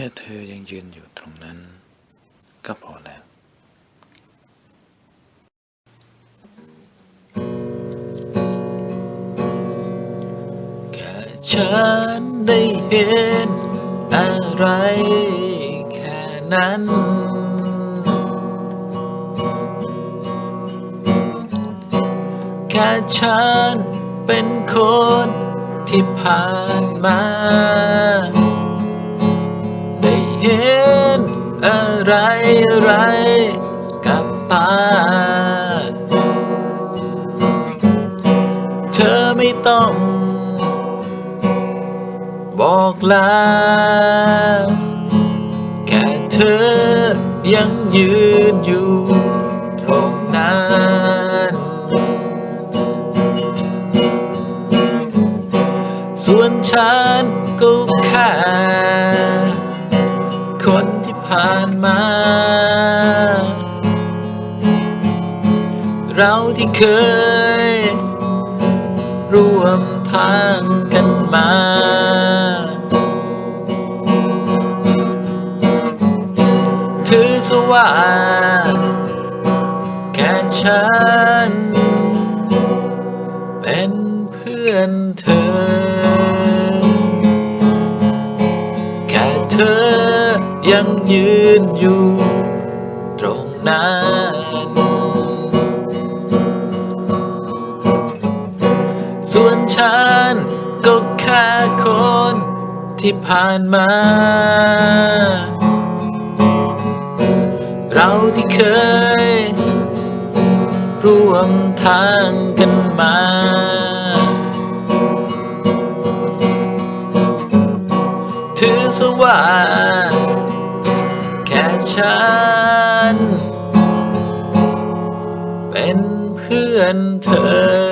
ค่เธอยังยืนอยู่ตรงนั้น ก็พอแล้วแค่ฉันได้เห็นอะไรแค่นั้น แค่ฉันเป็นคนที่ผ่านมา อะไรอะไรกับตาเธอไม่ต้อง บอกลา แค่เธอยังยืนอยู่ตรงนั้นส่วนฉันก็แค่ คนที่ผ่านมา เราที่เคย ร่วมทางกันมา ถือสว่าแค่ฉัน เป็นเพื่อนเธอ ยังยืนอยู่ ตรงนั้น ส่วนฉันก็แค่คนที่ผ่านมา เราที่เคย ร่วมทางกันมาถือสว่าแค่ ฉัน เป็นเพื่อนเธอ